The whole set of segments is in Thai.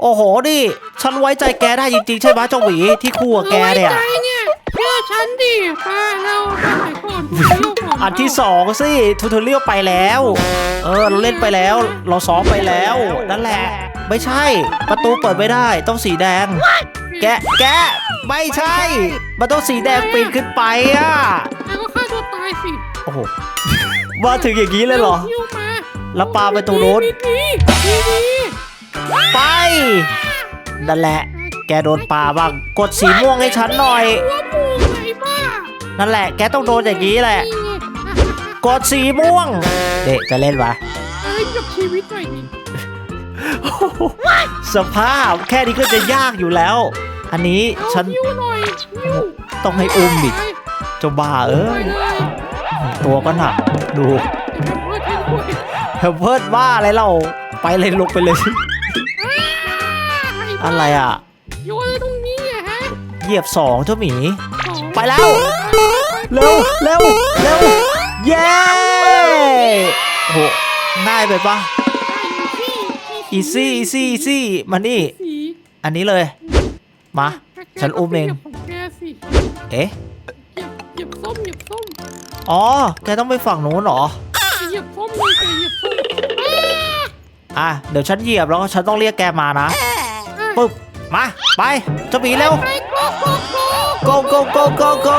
โอ้โหนี่ ฉันไว้ใจแกได้จริงๆ ใช่ไหมเจ้าหวีที่คู่กับแกเนี่ย อาไว้ใจเนี่ยเชื่อฉันดิป้าเราไปไหนก่อนดูเรื่องก่อนอันที่สองสิทูทอเรียลไปแล้ว เออเราเล่นไปแล้ว เราซ้อมไปแล้ว นั่นแหละ ไม่ใช่ ประตูเปิดไม่ได้ต้องสีแดง แกะแกะไม่ใช่ มันต้องสีแดงปีนขึ้นไปอะ แล้วก็ฆ่าตัวตายสิโอ้โห มาถึงอย่างนี้เลยเหรอหิ้วมาแล้วปาไปตรงนู้นดีดีดีดี ไปนั่นแหละ แกโดนปาบ้าง กดสีม่วงให้ฉันหน่อยหัวหมูไงบ้านั่นแหละ แกต้องโดนอย่างนี้แหละนี่ไงกดสีม่วง เด็กจะเล่นวะเอ้ยกับชีวิตหน่อยดิสภาพแค่นี้ก็จะยากอยู่แล้ว อันนี้เอาฉันหิ้วหน่อยหิ้วต้องให้อุ้มดิเจ้าบ้าเอ้ไปยเลย ตัวก็หนักดูเดี๋ยวเพื่อนให้ด้วยเฮเพิร์ดบ้าอะไรเราไปเลยลงไปเลย อะไรอะโยนอะไรตรงนี้อะฮะเหยียบสองเจ้าหมีสองไปแล้ว เร็วเร็วเร็วเย้โอ้โหง่ายไปปะอีซี่อีซี่อีซี่มานี่สีอันนี้เลย มา ฉันอุ้มเองของแกสิเอ๊ะเหยียบเหยียบส้มเหยียบส้มอ๋อ แกต้องไปฝั่งนู้นเหรอเหยียบส้มเลยแกเหยียบส้มอะ เดี๋ยวฉันเหยียบแล้วก็ฉันต้องเรียกแกมานะ ปึ๊บมาไปเจ้าหมีเร็วไปโกโกโก go go go go go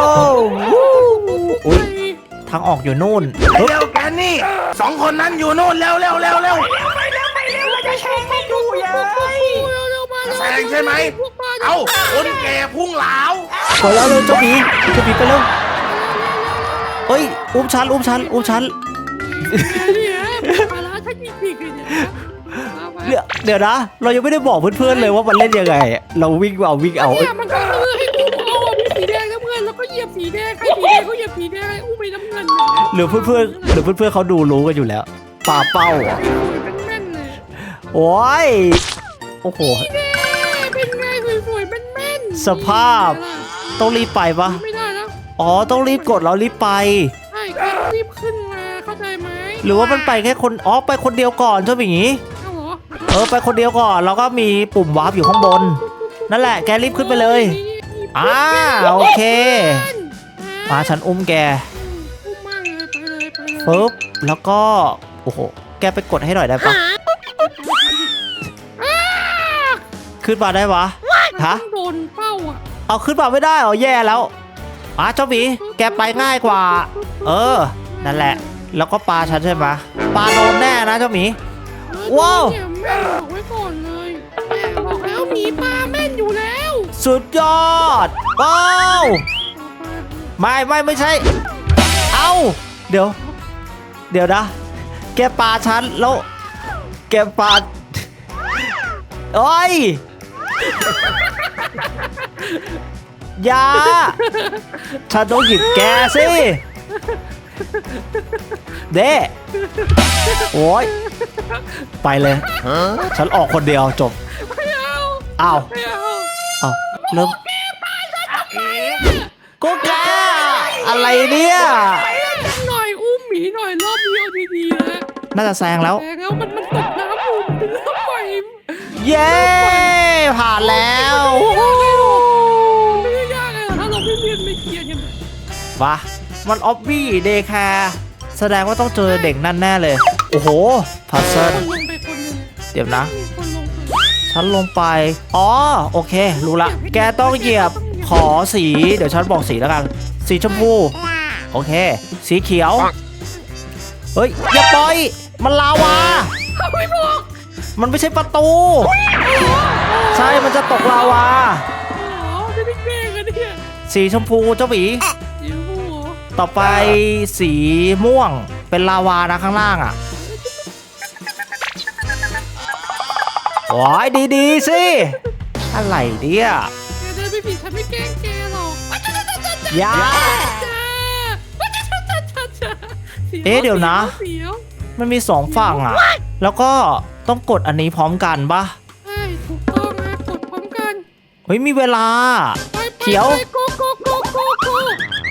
อุ้ยทางออกอยู่นู่นปึ๊บเร็วแกนี่สองคนนั้นอยู่นู่นเร็วเร็วเร็วเร็วแซงใช่ไหมเอาคนแก่พุ่งเหลาไปแล้วเร็วเจ้าหมีเจ้าหมีไปเร็วเอ้ยอุ้มฉันอุ้มฉันอุ้มฉันเนี่ยปลาร้าฉันจริงๆเลยเนี่ย เดี๋ยวเดี๋ยวนะ เรายังไม่ได้บอกเพื่อนๆเลยว่ามันเล่นยังไง เราวิ่งเอาวิ่งเอาเนี่ยมันก็คือให้อุ้มเอาอะมีสีแดงน้ำเงินแล้วก็เหยียบสีแดงใครสีแดงก็เหยียบสีแดงให้อุ้มไปน้ำเงินเนี่ยหรือเพื่อนๆหรือเพื่อนๆเขาดูรู้กันอยู่แล้วปลาเป้าเหรอะสวยๆเป็นแม่นเลยโอ้ยโอ้โหแน่เป็นไงสวยๆเป็นแม่นสภาพ ต้องรีบไปปะไม่ได้แล้วอ๋อต้องรีบกดแล้วรีบไป ใช่แกรีบขึ้นมาเข้าใจไหมหรือว่ามันไปแค่คนอ๋อไปคนเดียวก่อนเจ้าหมีเอาเหรอ เออไปคนเดียวก่อนแล้วก็มีปุ่มวาร์ปอยู่ข้างบน นั่นแหละแกรีบขึ้นไปเลยอ่าโอเค มาฉันอุ้มแกอุ้มมากเลยไปเลยไปเลยปึ๊บแล้วก็โอ้โหแกไปกดให้หน่อยได้ปะอ้าขึ้นมาได้ปะฮะต้องโดนเป้าอะเอาขึ้นมาไม่ได้เหรอแย่แล้วอะเจ้าหมีแกไปง่ายกว่า เออ นั่นแหละ แล้วก็ปลาฉันใช่ไหมปลาโดนแน่นะเจ้าหมีว้าวเนี่ย แม่บอกไว้ก่อนเลย แม่บอกแล้วหมีปลาแม่นอยู่แล้วสุดยอดว้าวไม่ไม่ไม่ใช่ เอาเดี๋ยว เดี๋ยวนะ แกปลาฉันแล้ว แกปลาโอ้ยอย่าฉันต้องหยิบแกสิ เด้โอ้ย ไปเลยฉันออกคนเดียวจบไม่เอาอ้าวไม่เอาอ้าวเริ่มกูกาอะไรเนี่ยหน่อยอุ้มหมีหน่อยรอบเดียวดีๆนะน่าจะแซงแล้วแต่แล้วมันมันตกน้ำอยู่มันเป็นเรื่องใหม่เย้ผ่านแล้วไม่ได้ยากเลยหรอกถ้าเราไม่เรียนไม่เกียนกันวะมันออบบี้เดคาแสดงว่าต้องเจอเด็กนั่นแน่เลย โอ้โหพัซเซิลคนลงไปคนหนึงเดี๋ยวนะ มีคนลงไปฉันลงไป อ๋อ โอเค รู้ละ แกต้องเหยียบ ขอสี เดี๋ยวฉันบอกสีแล้วกัน สีชมพู โอเค สีเขียว เฮ้ย อย่าปล่อย มันลาวา เอาไม่บอกมันไม่ใช่ประตู ใช่ มันจะตกลาวาอ๋อจะได้แกล้งกันเนี่ยสีชมพูเจ้าหมีเดี๋ยวหัวต่อไปสีม่วง เป็นลาวานะข้างล่างอะ โอ้ยดีๆสิ อะไรเนี่ยแกเดินไปผิดฉันไม่แกล้งแกหรอกอย่าจ้าจ้าจ้าจ้าจ้าจ้าเอ๊ะเดี๋ยวนะ เสียวมันมีสองฝั่งอะ แล้วก็ต้องกดอันนี้พร้อมกันปะใช่ถูกต้องนะกดพร้อมกันเฮ้ยมีเวลา ไปไปเขียว ไปโกโกโกโกโก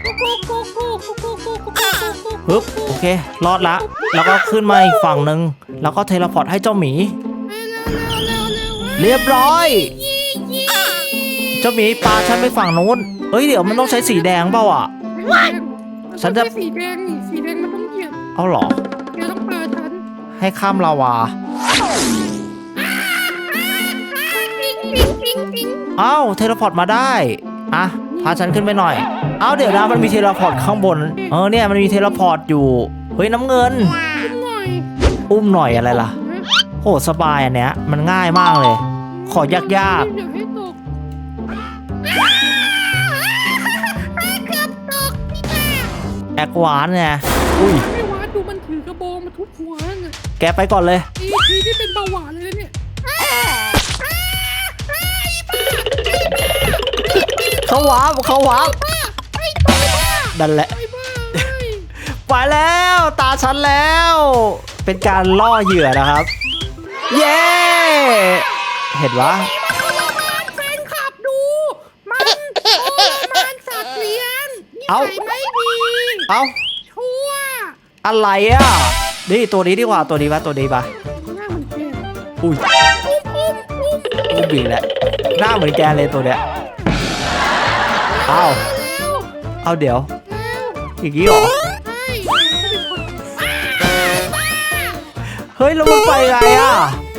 โกโกโกโกโกโกโกโกโกโกปึ๊บโอเค รอดละ แล้วก็ขึ้นมาอีกฝั่งหนึ่งแล้วก็เทเลพอร์ตให้เจ้าหมี เร็วเร็วเร็วเร็วเรียบร้อยเจ้าหมีปลาฉันไปฝั่งนู้นเอ้ยเดี๋ยวมันต้องใช้สีแดงเปล่าอะ ฉันจะ สีแดงนี่สีแดงมันต้องเหยียบเอาเหรอแกต้องปาฉันให้ข้ามลาวาปิ๊งปิ๊งปิ๊งปิ๊งเอ้าเทเลพอร์ตมาได้อะพาฉันขึ้นไปหน่อย เอ้าเดี๋ยวนะมันมีเทเลพอร์ตข้างบน เออเนี่ยมันมีเทเลพอร์ตอยู่ เฮ้ยน้ำเงินขึ้นหน่อยอุ้มหน่อยอะไรล่ะ โหสบายอันเนี้ย มันง่ายมากเลย ขอยากอย่าให้ตกๆแอควานไงอุ้ย ไม่วาดดูมันถือกระบองมาทุบหัวน่ะแกไปก่อนเลยทีทีที่เป็นเบาหวานเลยนะเนี่ยเขาวาร์ปเขาวาร์ปนั่นแหละไอ้บ้าเอ้ยไปแล้ว ตาฉันแล้ว เป็นการล่อเหยื่อนะครับ เย้ เห็นวะแฟนคลับดู มันโอ้มันสัตว์เลี้ยงนิเอ้าสัยไม่ดีเอ้า ชั่วอะไรอะ นี่ตัวนี้ดีกว่าตัวนี้ปะตัวนี้ปะหน้าเหมือนแกอุ้ยอุ้มอุ้มอุ้มอุ้มบีแล้วหน้าเหมือนแกเลยตัวเนี้ยเอ้าแล้วเอาเดี๋ยวแล้วอย่างนี้เหรอ เฮ้ยแล้วมันไปไงอะ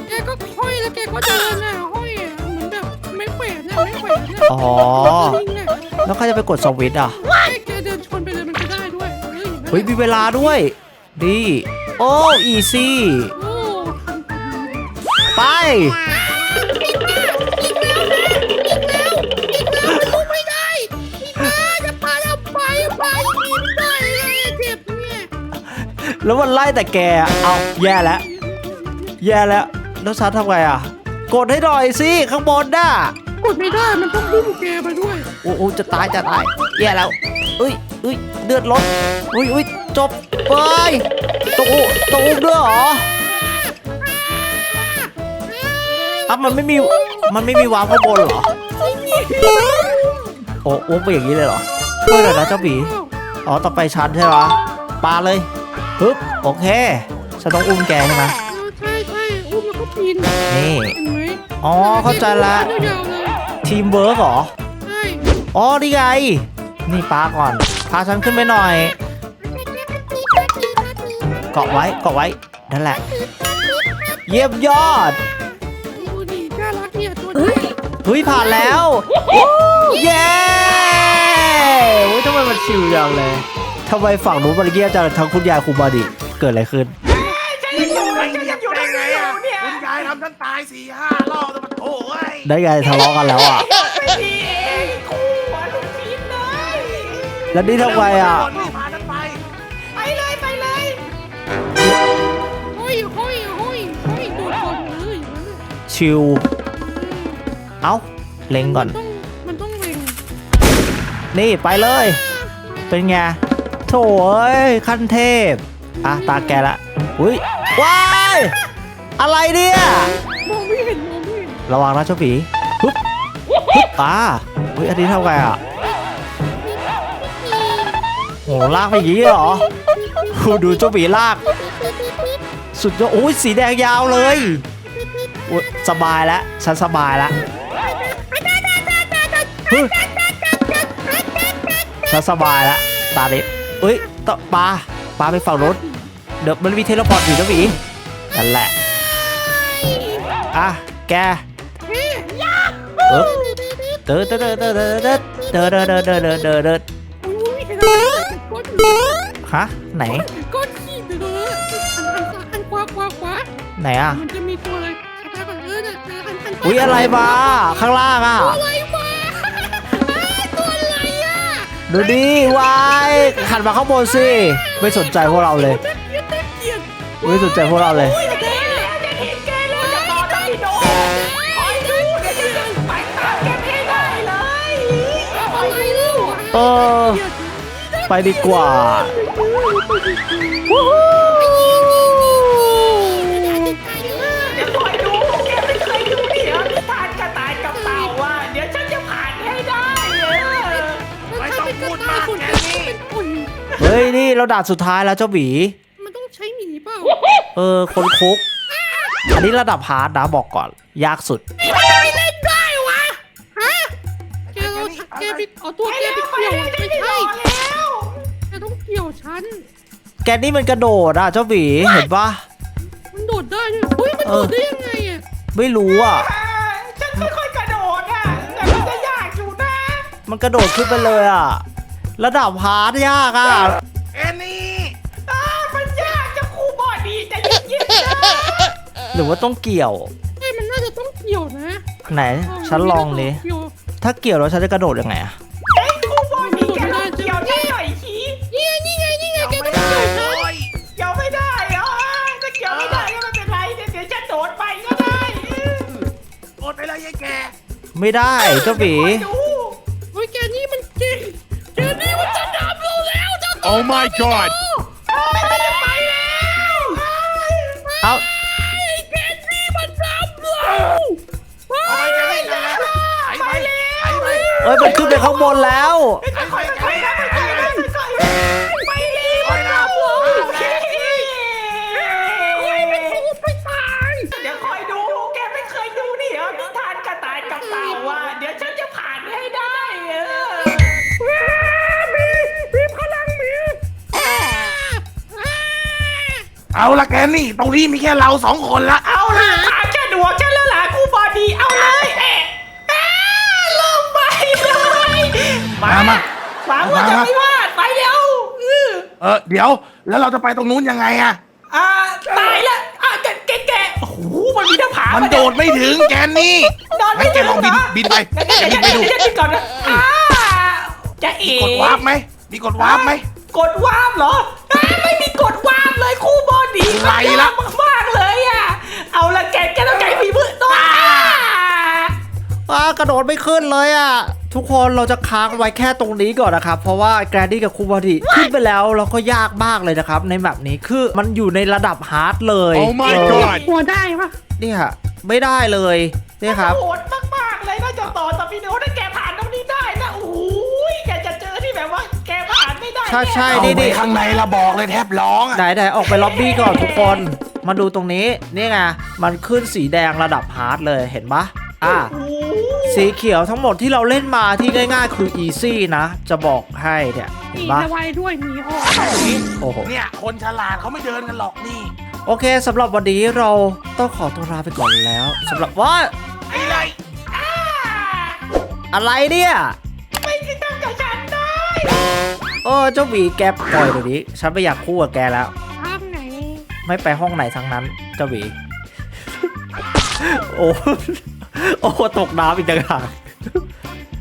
แกก็ห้อยแล้วแกก็เดินน่ะห้อยอะเหมือนแบบไม่แขวนน่ะไม่แขวนน่ะอ๋อ ลิงอะแล้วใครจะไปกดสวิตช์อะแค่แกเดินชนไปเลยมันก็ได้ด้วยเฮ้ยเฮ้ยมีเวลาด้วย ดี โอ้ อีซี่ โอ้ทันทีไปลูก แล้วมันไล่แต่แกอะเอาแย่แล้วแย่แล้วแล้วชัดทำไงอะ กดให้หน่อยสิข้างบนน่ะกดไม่ได้มันต้องพุ่งแกไปด้วยโอ้โอ้จะตายจะตายแย่แล้วเอ้ยเอ้ยเลือดลดอุ้ยอุ้ยจบไปตกอุตกอุด้วยเหรออะมันไม่มีมันไม่มีวาร์ปข้างบนเหรอไม่มีโอ้อุ้มไปอย่างนี้เลยเหรอช่วยหน่อยนะเจ้าบีอ๋อต่อไปชันใช่ไหมปาเลย ปึ๊บโอเคฉันต้องอุ้มแกใช่ไหมเออใช่ใช่อุ้มแล้วก็ปีนนี่เห็นไหมอ๋อเข้าใจละยาวๆเลยทีมเวิร์กเหรอใช่อ๋อนี่ไงนี่ปาก่อนพาฉันขึ้นไปหน่อย เกาะไว้เกาะไว้นั่นแหละ เยี่ยมยอดดูดิน่ารักเนี่ยตัวนี้เฮ้ยผ่านแล้วเย้โอ้ยทำไมมันชิวจังเลย ทำไมฝั่งนู้นมันเงียบจังทั้งคุณยายคุณบอดีเกิดอะไรขึ้นได้ไงอะคุณยายทำฉันตายสี่ห้ารอบแล้วมันโอ้ยได้ไงทะเลาะกันแล้วอะแล้วนี่ทำไงอะนี่พาฉันไปห้อยห้อยห้อยห้อยโดนคนเลยอย่างนั้นน่ะชิว เอ้า เล็งก่อน ต้องมันต้องเล็งนี่ไปเลย เป็นไง โถ่เอ้ยขั้นเทพ อะ ตาแกละ อุ้ยว้ายอะไรเนี่ยมองไม่เห็นมองไม่เห็นระวังนะเจ้าผีฮึบฮึบอ่าอุ้ยอันนี้เท่าไงอะโหลากไปอย่างนี้เหรอดูดูเจ้าผีลาก สุดยอดโอ้ยสีแดงยาวเลยอุ๊ยสบายแล้วฉันสบายแล้วเฮ้ยฉันสบายแล้วตาดิ เอ้ยต่อปลาปลาไปฝั่งรถเดี๋ยวมันมีเทเลพอร์ตอยู่เจ้าผีนั่นแหละอะแกเฮ้ยเออเตอเตอเตอเตอเตอเตอเตอเตอเตอเตอเตอเตอเตออุ้ยเห็นไหมก้อนอยู่ฮะไหนก้อนขี้เด้ออันอันอันขวาขวาขวาไหนอะมันจะมีตัวอะไรช้าๆก่อนเออน่ะอันอันอุ้ยอะไรมาข้างล่างอะ ดูดิวายหันมาข้างบนสิไม่สนใจพวกเราเลย ไม่สนใจพวกเราเลยเออไปดีกว่า เฮ้ยนี่เราด่านสุดท้ายแล้วเจ้าหวีมันต้องใช้หมีเปล่าเออคนคุกอันนี้ระดับฮาร์ดนะบอกก่อน ยากสุดไม่เล่นได้วะฮะแกเราแกไปเอาตัวแกไปเกี่ยวอะไม่ใช่แล้วแกต้องเกี่ยวฉันแกนี่มันกระโดดอะเจ้าหวีเห็นปะมันโดดได้ด้วยเฮ้ยมันโดดได้ยังไงอะไม่รู้อะฉันค่อยๆกระโดดอะแต่มันจะยากอยู่นะ มันกระโดดขึ้นไปเลยอะ ระดับฮาร์ดยากอะแอนนี่อ่ามันยากจะครูบอดีจะเย็นๆนะหรือว่าต้องเกี่ยวเฮ้ยมันน่าจะต้องเกี่ยวนะไหน ฉันลองดิเกี่ยวถ้าเกี่ยวแล้วฉันจะกระโดดยังไงอะไอ้ครูบอดีแกลองเกี่ยวได้หน่อยสินี่ไงนี่ไงนี่ไงแกต้องเกี่ยวฉันโอ้ยเกี่ยวไม่ได้เหรอถ้าเกี่ยวไม่ได้ก็ไม่เป็นไรเดี๋ยวฉันโดดไปก็ได้โอดไปเลยยายแกไม่ได้เจ้าหวี คอยดู Oh my god! มันจะไปแล้วเอาแกนี่มันดับเราเอาไปแกไม่ได้แล้วไอ้ไปไอ้ไปเอ้ยมันขึ้นไปข้างบนแล้ว ไอ้ เอาละแกนี่ ตรงนี้มีแค่เราสองคนละเอาล่ะถามจะดวกฉันแล้วล่ะครูบอดีเอาเลยเอ๊ะเอ๊ะลงไปเลยมามาหวังว่าจะไม่วาดไปเร็วอื้อเออเดี๋ยว แล้วเราจะไปตรงนู้นยังไงอะอ่าตายแล้วอะแกแกแกโอ้โหมันมีหน้าผามันมันโดดไม่ถึงแกนี่โดดไม่งั้นแกถึงลองบินเหรอบินไปงั้นแกแกบินไปดูแกบินก่อนนะอ่าจะเอ๋กดวาร์ปไหมมีกดวาร์ปไหมกดวาร์ปเหรออ่าไม่มีกดวาร์ปเลยคู่บอ ดีไรละ มากๆเลยอะ เอาละแกแกต้องใจฝีมือตัวอ่ากระโดดไม่ขึ้นเลยอะ ทุกคนเราจะค้างไว้แค่ตรงนี้ก่อนนะครับ เพราะว่าแกรดี้กับคูบอดีขึ้นไปแล้วเราก็ยากมากเลยนะครับ ในแบบนี้คือมันอยู่ในระดับฮาร์ดเลย Oh my เออ god หัวได้ปะเนี่ยไม่ได้เลยเนี่ยครับ โหด ใช่ใช่เอานี่ไปนี่ข้างในละบอกเลยแทบร้องอะไหนไหนออกไปล็อบบี้ก่อนทุกคน มาดูตรงนี้ นี่ไง มันขึ้นสีแดงระดับฮาร์ดเลยเห็นปะอ่าโอ้โหสีเขียวทั้งหมดที่เราเล่นมาที่ง่ายๆ คือ easy นะ จะบอกให้เนี่ยเห็มีนปะระไวด้วยมีออกโอ้โห เนี่ย คนฉลาดเขาไม่เดินกันหรอกนี่โอเคสำหรับวันนี้เราต้องขอตัวลาไปก่อนแล้วสำหรับว่า ไอ้ไรอ่าอะไรเนี่ย ออเจ้าหวีแกปล่อยเดี๋ยวนี้ฉันไม่อยากคู่กับแกแล้วทางไหนไม่ไปห้องไหนทั้งนั้น เจ้าหวีโอ้โอ้ตกน้ำอีกต่างหาก